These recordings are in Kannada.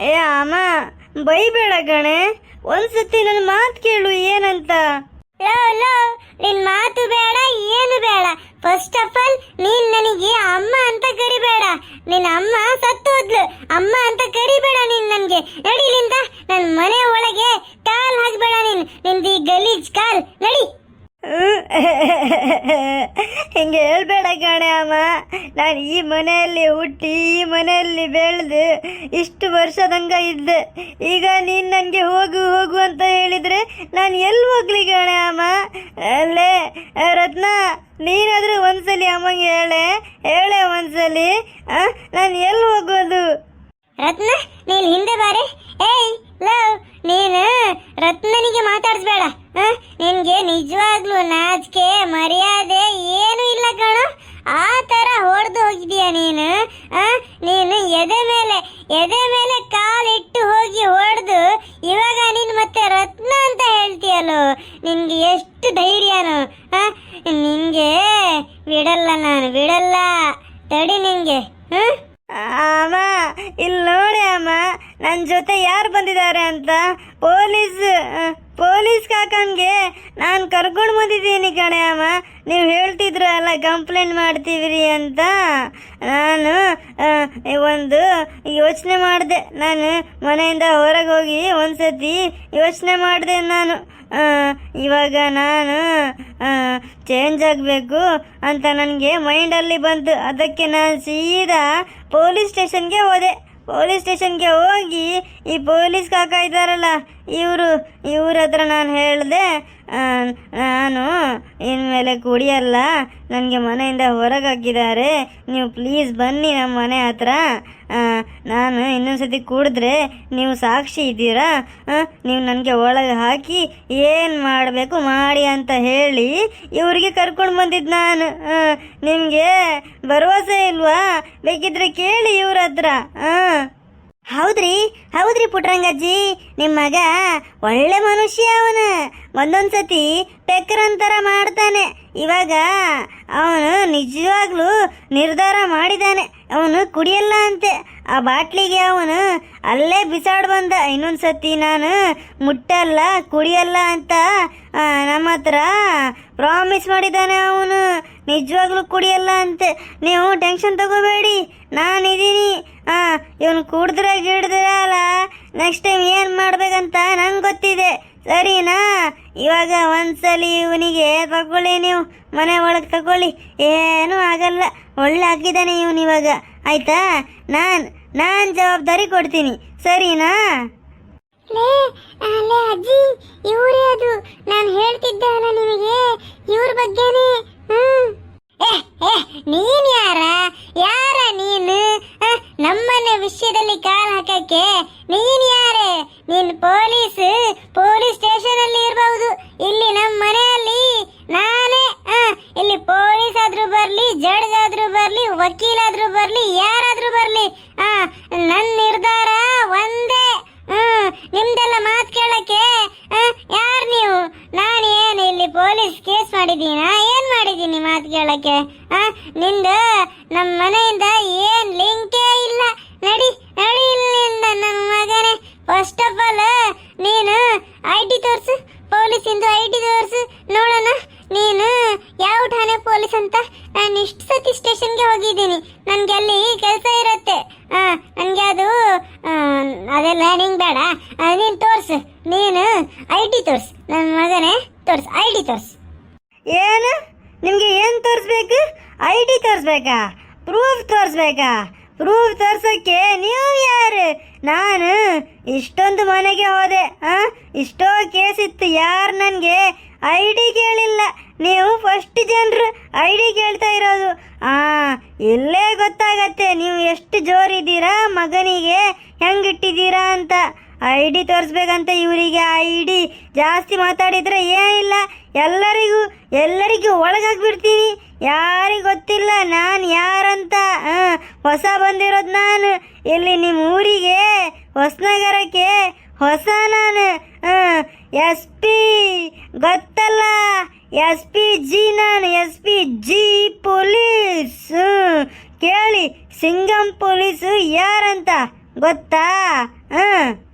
ಏ ಅಮ್ಮ ಬೈಬೇಡ ಗಣೆ ಒಂದ್ಸತಿ ನನ್ನ ಮಾತು ಕೇಳು ಏನಂತ? ಲೋ ಲೋ ನಿನ್ ಮಾತು ಬೇಡ ಏನು ಬೇಡ. ಫಸ್ಟ್ ಆಫ್ ಆಲ್ ನೀನ್ ನನಗೆ ಅಮ್ಮ ಅಂತ ಕರಿಬೇಡ. ನಿನ್ನ ಅಮ್ಮ ಸತ್ತೋದ್ಲು. ಅಮ್ಮ ಅಂತ ಕರಿಬೇಡ ನೀನ್ ನನ್ಗೆ. ನಡಿಲಿಂದ ನನ್ ಮನೆ ಒಳಗೆ ಕಾಲ್ ಹಾಕ್ಬೇಡ ನೀನ್. ನಿಂದ ಈ ಗಲೀಜ್ ಕಾಲ್ ನಡಿ. ಹಿಂಗೆ ಹೇಳ್ಬೇಡ ಕಣೆ ಅಮ್ಮ. ನಾನು ಈ ಮನೆಯಲ್ಲಿ ಹುಟ್ಟಿ ಈ ಮನೆಯಲ್ಲಿ ಬೆಳೆದು ಇಷ್ಟು ವರ್ಷದಂಗ ಇದ್ದೆ. ಈಗ ನೀನು ನನಗೆ ಹೋಗು ಹೋಗು ಅಂತ ಹೇಳಿದರೆ ನಾನು ಎಲ್ಲಿ ಹೋಗ್ಲಿ ಕಣೆ ಅಮ್ಮ? ಅಲ್ಲೇ, ರತ್ನ, ನೀನಾದರೂ ಒಂದ್ಸಲಿ ಅಮ್ಮಂಗೆ ಹೇಳೆ ಹೇಳೆ ಒಂದ್ಸಲಿ ನಾನು ಎಲ್ಲಿ ಹೋಗೋದು? ರತ್ನ, ನೀನು ಹಿಂದೆ ಬಾರಿ. ಏಯ್, ಲವ್, ನೀನು ರತ್ನನಿಗೆ ಮಾತಾಡಿಸ್ಬೇಡ? ನಿನ್ಗೆ ನಿಜವಾಗ್ಲೂ ನಾಚಿಕೆ, ಮರ್ಯಾದೆ ಏನು ಇಲ್ಲ ಕಣ. ಆ ತರ ಹೊಡೆದು ಹೋಗಿದೀಯ ನೀನು? ನೀನು ಎದೆ ಮೇಲೆ ಎದೆ ಮೇಲೆ ಕಾಲಿಟ್ಟು ಹೋಗಿ ಹೊಡೆದು ಇವಾಗ ನೀನು ಮತ್ತೆ ರತ್ನ ಅಂತ ಹೇಳ್ತೀಯಲ್ಲೋ? ನಿನ್ಗೆ ಎಷ್ಟು ಧೈರ್ಯನು? ನಿನಗೆ ಬಿಡಲ್ಲ ನಾನು ಬಿಡಲ್ಲ ತಡಿ ನಿಂಗೆ ಅಮ್ಮ, ಇಲ್ಲಿ ನೋಡಿ ಅಮ್ಮ ನನ್ನ ಜೊತೆ ಯಾರು ಬಂದಿದ್ದಾರೆ ಅಂತ? ಪೊಲೀಸ್ ಪೊಲೀಸ್ ಕಾಕನ್ಗೆ ನಾನು ಕರ್ಕೊಂಡು ಬಂದಿದ್ದೀನಿ ಕಣೆ ಅಮ್ಮ ನೀವು ಹೇಳ್ತಿದ್ರು ಅಲ್ಲ ಕಂಪ್ಲೇಂಟ್ ಮಾಡ್ತೀವ್ರಿ ಅಂತ. ನಾನು ಒಂದು ಯೋಚನೆ ಮಾಡಿದೆ. ನಾನು ಮನೆಯಿಂದ ಹೊರಗೆ ಹೋಗಿ ಒಂದ್ಸತಿ ಯೋಚನೆ ಮಾಡಿದೆ ನಾನು. ಇವಾಗ ನಾನು ಚೇಂಜ್ ಆಗಬೇಕು ಅಂತ ನನಗೆ ಮೈಂಡಲ್ಲಿ ಬಂತು. ಅದಕ್ಕೆ ನಾನು ಸೀದಾ ಪೊಲೀಸ್ ಸ್ಟೇಷನ್ಗೆ ಹೋದೆ. ಪೊಲೀಸ್ ಸ್ಟೇಷನ್ಗೆ ಹೋಗಿ ಈ ಪೊಲೀಸ್ ಕಾಕ ಇದ್ದಾರಲ್ಲ ಇವರು, ಇವ್ರ ಹತ್ರ ನಾನು ಹೇಳಿದೆ ನಾನು ಇನ್ಮೇಲೆ ಕುಡಿಯಲ್ಲ, ನನಗೆ ಮನೆಯಿಂದ ಹೊರಗೆ ಹಾಕಿದ್ದಾರೆ ನೀವು ಪ್ಲೀಸ್ ಬನ್ನಿ ನಮ್ಮ ಮನೆ ಹತ್ರ. ನಾನು ನಾನು ಇನ್ನೊಂದ್ಸತಿ ಕುಡಿದ್ರೆ ನೀವು ಸಾಕ್ಷಿ ಇದ್ದೀರಾ? ನೀವು ನನಗೆ ಒಳಗೆ ಹಾಕಿ ಏನು ಮಾಡಬೇಕು ಮಾಡಿ ಅಂತ ಹೇಳಿ ಇವರಿಗೆ ಕರ್ಕೊಂಡು ಬಂದಿದ್ದು ನಾನು. ನಿಮಗೆ ಭರವಸೆ ಇಲ್ವಾ? ಬೇಕಿದ್ರೆ ಕೇಳಿ ಇವ್ರ ಹತ್ರ. ಹಾಂ ಹೌದ್ರಿ ಹೌದ್ರಿ ಪುಟ್ರಂಗಜ್ಜಿ. ನಿಮ್ಮ ಮಗ ಒಳ್ಳೆ ಮನುಷ್ಯ ಅವನು. ಒಂದೊಂದ್ಸತಿ ಪೆಕ್ಕರಂತರ ಮಾಡ್ತಾನೆ. ಇವಾಗ ಅವನು ನಿಜವಾಗ್ಲೂ ನಿರ್ಧಾರ ಮಾಡಿದ್ದಾನೆ ಅವನು ಕುಡಿಯಲ್ಲ ಅಂತೆ. ಆ ಬಾಟ್ಲಿಗೆ ಅವನು ಅಲ್ಲೇ ಬಿಸಾಡ್ ಬಂದ. ಇನ್ನೊಂದ್ಸತಿ ನಾನು ಮುಟ್ಟಲ್ಲ, ಕುಡಿಯಲ್ಲ ಅಂತ ನಮ್ಮ ಹತ್ರ ಪ್ರಾಮಿಸ್ ಮಾಡಿದ್ದಾನೆ ಅವನು. ನಿಜವಾಗ್ಲೂ ಕುಡಿಯಲ್ಲ ಅಂತೆ. ನೀವು ಟೆನ್ಷನ್ ತಗೋಬೇಡಿ. ನಾನಿದ್ದೀನಿ ಹಾಂ ಇವನು ಕುಡಿದ್ರೆ ಗಿಡಿದ್ರೆ ಅಲ್ಲ. ನೆಕ್ಸ್ಟ್ ಟೈಮ್ ಏನು ಮಾಡ್ಬೇಕಂತ ನಂಗೆ ಗೊತ್ತಿದೆ. ಸರಿನಾ? ಇವಾಗ ಒಂದ್ಸಲಿ ಇವನಿಗೆ ತಗೊಳ್ಳಿ ನೀವು. ಮನೆ ಒಳಗೆ ತಗೊಳ್ಳಿ. ಏನೂ ಆಗಲ್ಲ. ಒಳ್ಳೆ ಆಗಿದ್ದಾನೆ ಇವನು ಇವಾಗ. ಆಯ್ತಾ? ನಾನು ನಾನು ಜವಾಬ್ದಾರಿ ಕೊಡ್ತೀನಿ. ಸರಿನಾ? ಲೇ ಅಜ್ಜಿ, ಇವರೇ ಅದು. ನಾನು ಹೇಳ್ತಿದ್ದೆ ಅಲ್ಲ ನಿಮಗೆ. ಇವ್ರ ಬಗ್ಗೆನೇ. ಹ್ಞೂ ನೀನ್ ಯಾರ? ಯಾರ ವಿಷಯದಲ್ಲಿ ಕಾಲ್ ಹಾಕಕ್ಕೆ ನೀನ್ ಯಾರೇ ನೀನ್ ಪೊಲೀಸ್ ಪೊಲೀಸ್ ಸ್ಟೇಷನ್ ಅಲ್ಲಿ ಇರಬಹುದು ಇಲ್ಲಿ ನಮ್ಮ ಮನೆಯಲ್ಲಿ ನಾನೇ ಆ, ಇಲ್ಲಿ ಪೊಲೀಸ್ ಆದ್ರೂ ಬರ್ಲಿ ಜಡ್ಜ್ ಆದ್ರೂ ಬರ್ಲಿ ವಕೀಲಾದ್ರೂ ಬರ್ಲಿ ಯಾರಾದ್ರೂ ಬರ್ಲಿ ಆ ನನ್ನ ನಿರ್ಧಾರ ಒಂದೇ ಹ್ಮ್ ನಿಮ್ದೆಲ್ಲ ಮಾತು ಕೇಳಕ್ಕೆ ಯಾರು ನೀವು ನಾನು ಏನು ಇಲ್ಲಿ ಪೊಲೀಸ್ ಕೇಸ್ ಮಾಡಿದ್ದೀನ ಏನ್ ಮಾಡಿದ್ದೀನಿ ಮಾತು ಕೇಳಕ್ಕೆ ಆ, ನಿಂದು ನಮ್ಮ ಮನೆಯಿಂದ ಏನ್ ಲಿಂಕೇ ಇಲ್ಲ ನಡಿ ನಡಿ ಇಲ್ಲಿಂದ ನನ್ನ ಮಗನೇ ಫಸ್ಟ್ ಆಫ್ ಆಲ್ ನೀನು ಐ ಟಿ ತೋರ್ಸು ಪೊಲೀಸಿಂದು ಐ ಟಿ ತೋರ್ಸು ನೋಡೋಣ ನೀನು ಯಾವ ಠಾಣೆ ಪೊಲೀಸ್ ಅಂತ ನಾನು ಇಷ್ಟು ಸತಿ ಸ್ಟೇಷನ್ಗೆ ಹೋಗಿದ್ದೀನಿ ನನಗೆ ಅಲ್ಲಿ ಕೆಲಸ ಇರುತ್ತೆ ಆ, ನನಗೆ ಅದು ಆ, ಅದೆಲ್ಲ ನಿಂಗೆ ಬೇಡ ಆ, ನೀನು ತೋರ್ಸು ನೀನು ಐ ಟಿ ತೋರ್ಸು ನನ್ನ ಮಗನೇ ತೋರ್ಸು ಐ ಟಿ ತೋರ್ಸು ಏನು ನಿಮಗೆ ಏನು ತೋರಿಸ್ಬೇಕು ಐ ಡಿ ತೋರಿಸ್ಬೇಕಾ. ಪ್ರೂಫ್ ತೋರಿಸ್ಬೇಕಾ. ಪ್ರೂಫ್ ತೋರ್ಸೋಕ್ಕೆ ನೀವು ಯಾರು? ನಾನು ಇಷ್ಟೊಂದು ಮನೆಗೆ ಹೋದೆ, ಆ? ಇಷ್ಟೋ ಕೇಸ್ ಇತ್ತು, ಯಾರು ನನಗೆ ಐ ಡಿ ಕೇಳಿಲ್ಲ. ನೀವು ಫಸ್ಟ್ ಜನರು ಐ ಡಿ ಕೇಳ್ತಾ ಇರೋದು. ಆ, ಇಲ್ಲೇ ಗೊತ್ತಾಗತ್ತೆ, ನೀವು ಎಷ್ಟು ಜೋರಿದ್ದೀರಾ ಮಗನಿಗೆ ಹೆಂಗಿಟ್ಟಿದ್ದೀರಾ ಅಂತ. ಐ ಡಿ ತೋರಿಸ್ಬೇಕಂತ ಇವರಿಗೆ ಐ ಡಿ ಜಾಸ್ತಿ ಮಾತಾಡಿದರೆ ಏನಿಲ್ಲ ಎಲ್ಲರಿಗೂ ಎಲ್ಲರಿಗೂ ಒಳಗಾಗ್ಬಿಡ್ತೀನಿ. ಯಾರಿಗೆ ಗೊತ್ತಿಲ್ಲ ನಾನು ಯಾರಂತ ಹೊಸ ಬಂದಿರೋದು ನಾನು. ಇಲ್ಲಿ ನಿಮ್ಮ ಊರಿಗೆ, ಹೊಸನಗರಕ್ಕೆ ಹೊಸ ನಾನು. ಎಸ್ ಪಿ ಗೊತ್ತಲ್ಲ, ಎಸ್ ಪಿ ಜಿ ನಾನು, ಎಸ್ ಪಿ ಜಿ ಪೊಲೀಸ್. ಕೇಳಿ, ಸಿಂಗಂ ಪೊಲೀಸು ಯಾರಂತ ಗೊತ್ತಾ? ಹಾಂ.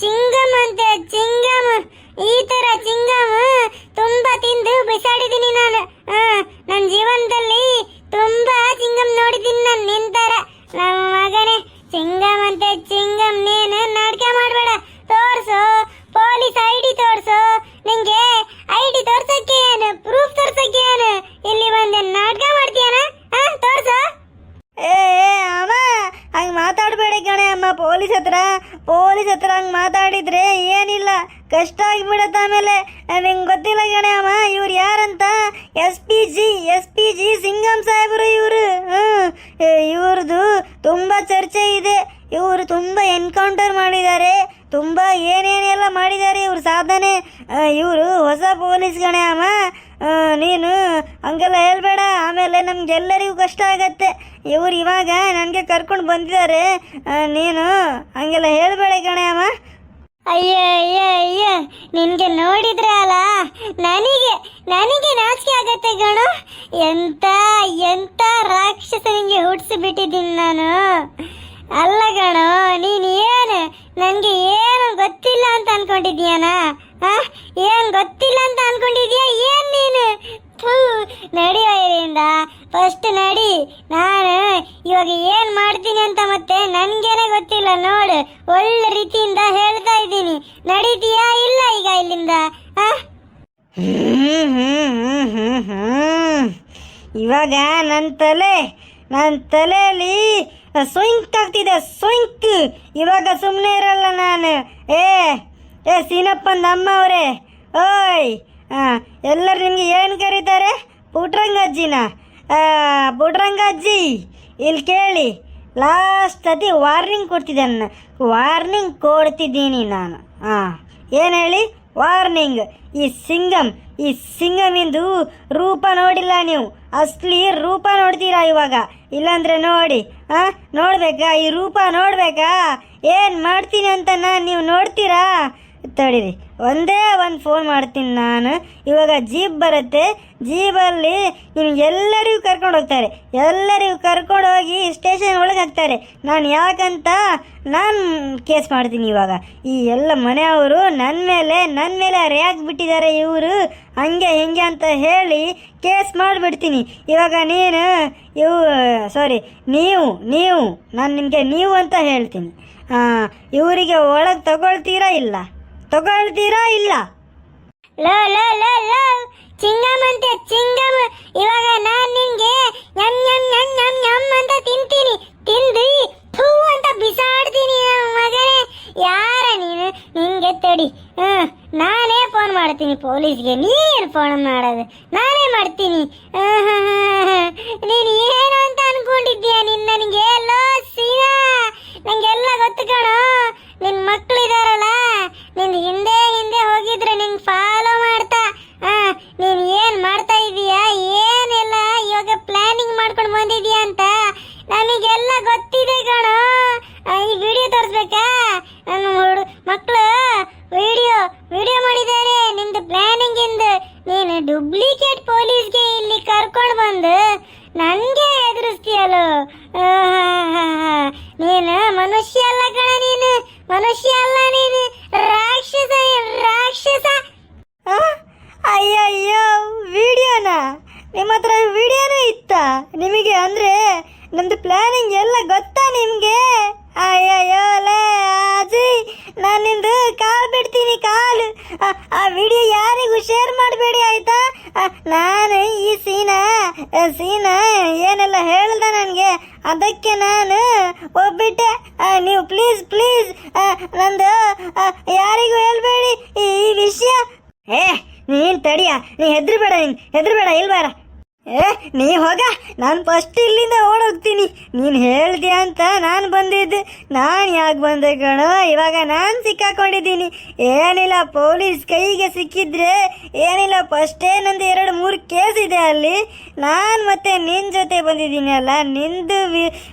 ಚಿಂಗಮ್ ಅಂತೆ ಚಿಂಗಮ್. ಈ ತರ ಚಿಂಗಮ್. ಪೊಲೀಸ್ ಹತ್ರ ಪೊಲೀಸ್ ಹತ್ರ ಹಂಗೆ ಮಾತಾಡಿದ್ರೆ ಏನಿಲ್ಲ. ಕಷ್ಟ ಆಗಿಬಿಡತ್ತೆ ಆಮೇಲೆ. ನಿಂಗೆ ಗೊತ್ತಿಲ್ಲ ಕಣೆ ಅಮ್ಮ, ಇವ್ರು ಯಾರಂತ? S P G, S P G Singam ಸಾಹೇಬ್ರು ಇವರು. ಹ್ಞೂ ಇವ್ರದ್ದು ತುಂಬ ಚರ್ಚೆ ಇದೆ. ಇವರು ತುಂಬ ಎನ್ಕೌಂಟರ್ ಮಾಡಿದ್ದಾರೆ. ತುಂಬ ಏನೇನೆಲ್ಲ ಮಾಡಿದ್ದಾರೆ ಇವ್ರ ಸಾಧನೆ. ಇವರು ಹೊಸ ಪೊಲೀಸ್ ಗಣೆ ನೀನು ಹಂಗೆಲ್ಲ ಹೇಳ್ಬೇಡ. ಆಮೇಲೆ ನಮ್ಗೆಲ್ಲರಿಗೂ ಕಷ್ಟ ಆಗತ್ತೆ. ಇವ್ರು ಇವಾಗ ನನಗೆ ಕರ್ಕೊಂಡು ಬಂದಿದ್ದಾರೆ. ನೀನು ಹಂಗೆಲ್ಲ ಹೇಳ್ಬೇಡ ಕಣೆ ಅಮ್ಮ ಅಯ್ಯೋ ಅಯ್ಯೋ ಅಯ್ಯೋ, ನಿನಗೆ ನೋಡಿದ್ರೆ ಅಲ್ಲ? ನನಗೆ ನನಗೆ ನಾಚಿಕೆ ಆಗತ್ತೆ ಗಣು ಎಂತ ಎಂತ ರಾಕ್ಷಸನಿಗೆ ಹುಟ್ಟಿಸಿ ಬಿಟ್ಟಿದ್ದೀನಿ ನಾನು. ಅಲ್ಲ ಗಣು ನೀನು ಏನು? ನನಗೆ ಏನು ಗೊತ್ತಿಲ್ಲ ಅಂತ ಅನ್ಕೊಂಡಿದ್ಯಾನ? ಏನ್ ಗೊತ್ತಿಲ್ಲ ಅಂತ ಅನ್ಕೊಂಡಿದ್ಯಾ? ಏನ್ ನೀನು? ನಡಿಯೋ ಇಲ್ಲಿಂದ ಫಸ್ಟ್ ನಡಿ. ನಾನು ಇವಾಗ ಏನು ಮಾಡ್ತೀನಿ ಅಂತ ಮತ್ತೆ ನನ್ಗೇನೆ ಗೊತ್ತಿಲ್ಲ. ನೋಡು, ಒಳ್ಳೆ ರೀತಿಯಿಂದ ಹೇಳ್ತಾ ಇದ್ದೀನಿ. ನಡೀತೀಯಾ ಇಲ್ಲ ಈಗ ಇಲ್ಲಿಂದ. ಇವಾಗ ನನ್ನ ತಲೆ ನನ್ನ ತಲೆಯಲ್ಲಿ ಸೊಂಕ್ ಆಗ್ತಿದೆ ಸೊಂಕ್ ಇವಾಗ ಸುಮ್ಮನೆ ಇರಲ್ಲ ನಾನು. ಏ ಏ ಸೀನಪ್ಪನ ಅಮ್ಮ ಅವರೇ ಓಯ್ ಹಾಂ ಎಲ್ಲರೂ ನಿಮಗೆ ಏನು ಕರೀತಾರೆ? ಪುಟ್ರಂಗಜ್ಜಿನ ಪುಟ್ರಂಗಜ್ಜಿ ಇಲ್ಲಿ ಕೇಳಿ. ಲಾಸ್ಟ್ ಸತಿ ವಾರ್ನಿಂಗ್ ಕೊಡ್ತಿದ್ದೇನೆ ವಾರ್ನಿಂಗ್ ಕೊಡ್ತಿದ್ದೀನಿ ನಾನು. ಹಾಂ ಏನು ಹೇಳಿ? ವಾರ್ನಿಂಗ್ ಈ ಸಿಂಗಮ್, ಈ ಸಿಂಗಮಿಂದು ರೂಪ ನೋಡಿಲ್ಲ ನೀವು. ಅಸ್ಲಿ ರೂಪ ನೋಡ್ತೀರಾ ಇವಾಗ? ಇಲ್ಲಾಂದ್ರೆ ನೋಡಿ. ಹಾಂ ನೋಡ್ಬೇಕಾ? ಈ ರೂಪ ನೋಡ್ಬೇಕಾ? ಏನು ಮಾಡ್ತೀನಿ ಅಂತ ನಾನು ನೀವು ನೋಡ್ತೀರಾ? ತಡೀರಿ ಒಂದೇ ಒಂದು ಫೋನ್ ಮಾಡ್ತೀನಿ ನಾನು. ಇವಾಗ ಜೀಪ್ ಬರುತ್ತೆ. ಜೀಬಲ್ಲಿ ನಿಮ್ಗೆ ಎಲ್ಲರಿಗೂ ಕರ್ಕೊಂಡು ಹೋಗ್ತಾರೆ. ಎಲ್ಲರಿಗೂ ಕರ್ಕೊಂಡು ಹೋಗಿ ಸ್ಟೇಷನ್ ಒಳಗೆ ಹಾಕ್ತಾರೆ. ನಾನು ಯಾಕಂತ ನಾನು ಕೇಸ್ ಮಾಡ್ತೀನಿ ಇವಾಗ. ಈ ಎಲ್ಲ ಮನೆಯವರು ನನ್ನ ಮೇಲೆ ನನ್ನ ಮೇಲೆ ರ್ಯಾಕ್ ಬಿಟ್ಟಿದ್ದಾರೆ ಇವರು. ಹಂಗೆ, ಹಿಂಗೆ ಅಂತ ಹೇಳಿ ಕೇಸ್ ಮಾಡಿಬಿಡ್ತೀನಿ. ಇವಾಗ ನೀನು, ಇವು ಸಾರಿ ನೀವು ನೀವು, ನಾನು ನಿಮಗೆ ನೀವು ಅಂತ ಹೇಳ್ತೀನಿ. ಇವರಿಗೆ ಒಳಗೆ ತಗೊಳ್ತೀರಾ ಇಲ್ಲ? ತಗೊಳ್ತೀರಾ ಇಲ್ಲ? ಲೋ ಲೋ ಲೋ ಲೋ. ಚಿಂಗಮ್ ಅಂತೆ ಚಿಂಗಮ್ ಇವಾಗ ನಾನ್ ನಿಂಗೆ ಯಮ್ ಯಮ್ ಯಮ್ ಯಮ್ ಅಂತ ತಿಂತೀನಿ. ತಿಂದು ಥೂ ಅಂತ ಬಿಸಾಡ್ತೀನಿ ಮಗನೇ. ಯಾರ ನೀನು? ನಿನ್ಗೆ ತಡಿ. ಹ್ಮ್, ನಾನೇ ಫೋನ್ ಮಾಡ್ತೀನಿ ಪೊಲೀಸ್ಗೆ. ನೀನು ಫೋನ್ ಮಾಡೋದು. ನಾನೇ ನೀನು ಡೂಪ್ಲಿಕೇಟ್ ಪೊಲೀಸ್ಗೆ ಇಲ್ಲಿ ಕರ್ಕೊಂಡು ಬಂದು ನನಗೆ ಎದುರಿಸ್ತೀಯಲ್ಲೋ. ನೀನು ಮನುಷ್ಯ ಅಲ್ಲ ಕಣ ನೀನು. ಮನುಷ್ಯ ಅಲ್ಲ ನೀನು. ರಾಕ್ಷಸ ರಾಕ್ಷಸ? ಅಯ್ಯಯ್ಯೋ, ವಿಡಿಯೋನ? ನಿಮ್ಮ ಹತ್ರ ವಿಡಿಯೋನೂ ಇತ್ತ? ನಿಮಗೆ ಅಂದರೆ ನಮ್ಮದು ಪ್ಲಾನಿಂಗ್ ಎಲ್ಲ ಗೊತ್ತಾ ನಿಮಗೆ? ಅಯ್ಯಯ್ಯೋ ಲೇ ಅಜಯ್ ನಾನು ನಿಂದು ಕಾಲು ಬಿಡ್ತೀನಿ ಕಾಲು ಆ, ವಿಡಿಯೋ ಯಾರಿಗೂ ಶೇರ್ ಮಾಡಬೇಡಿ ಆಯ್ತಾ? ನಾನು ಈ ಸೀನಾ ಸೀನ ಏನೆಲ್ಲ ಹೇಳ್ದೆ ನನಗೆ? ಅದಕ್ಕೆ ನಾನು ಒಬ್ಬಿಟ್ಟೆ. ನೀವು ಪ್ಲೀಸ್ ಪ್ಲೀಸ್ ನಂದು ಯಾರಿಗೂ ಹೇಳ್ಬೇಡಿ ಈ ವಿಷಯ. ಏ ನೀನ್ ತಡಿಯ ನೀ ಹೆದ್ರಬೇಡ ನೀನು ಹೆದ್ರಬೇಡ ಇಲ್ಲಿ ಬಾರ ಏ, ನೀ ಹೋಗ. ನಾನು ಫಸ್ಟ್ ಇಲ್ಲಿಂದ ಓಡೋಗ್ತೀನಿ. ನೀನು ಹೇಳ್ದೆ ಅಂತ ನಾನು ಬಂದಿದ್ದೆ. ನಾನು ಯಾಕೆ ಬಂದೆ ಕಣೋ? ಇವಾಗ ನಾನು ಸಿಕ್ಕಾಕೊಂಡಿದ್ದೀನಿ. ಏನಿಲ್ಲ, ಪೊಲೀಸ್ ಕೈಗೆ ಸಿಕ್ಕಿದ್ರೆ ಏನಿಲ್ಲ ಫಸ್ಟೇ ನಂದು ಎರಡು, ಮೂರು ಕೇಸ್ ಇದೆ ಅಲ್ಲಿ. ನಾನು ಮತ್ತೆ ನಿನ್ನ ಜೊತೆ ಬಂದಿದ್ದೀನಿ ಅಲ್ಲ. ನಿಂದು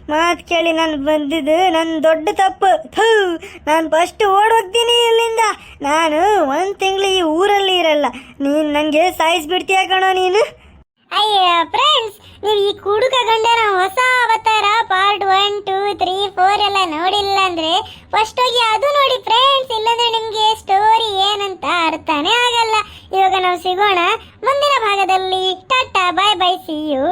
ಮಾತು ಕೇಳಿ ನಾನು ಬಂದಿದ್ದು ನನ್ನ ದೊಡ್ಡ ತಪ್ಪು. ಥೂ, ನಾನು ಫಸ್ಟ್ ಓಡೋಗ್ತೀನಿ ಇಲ್ಲಿಂದ. ನಾನು ಒಂದು ತಿಂಗಳು ಈ ಊರಲ್ಲಿ ಇರಲ್ಲ. ನೀನು ನನಗೆ ಸಾಯಿಸ್ಬಿಡ್ತೀಯ ಕಣೋ ನೀನು? ಅಯ್ಯ ಫ್ರೆಂಡ್ಸ್ ನೀವು ಈ ಕುಡುಕ ಗಂಡನ ಹೊಸ ಅವತಾರ part one two three four ಎಲ್ಲ ನೋಡಿಲ್ಲ ಅಂದ್ರೆ ಫಸ್ಟ್ ಹೋಗಿ ಅದು ನೋಡಿ ಫ್ರೆಂಡ್ಸ್ ಇಲ್ಲಂದ್ರೆ ನಿಮಗೆ ಸ್ಟೋರಿ ಏನಂತ ಅರ್ಥನೇ ಆಗಲ್ಲ. ಇವಾಗ ನಾವು ಸಿಗೋಣ, ಮುಂದಿನ ಭಾಗದಲ್ಲಿ. Tata bye bye see you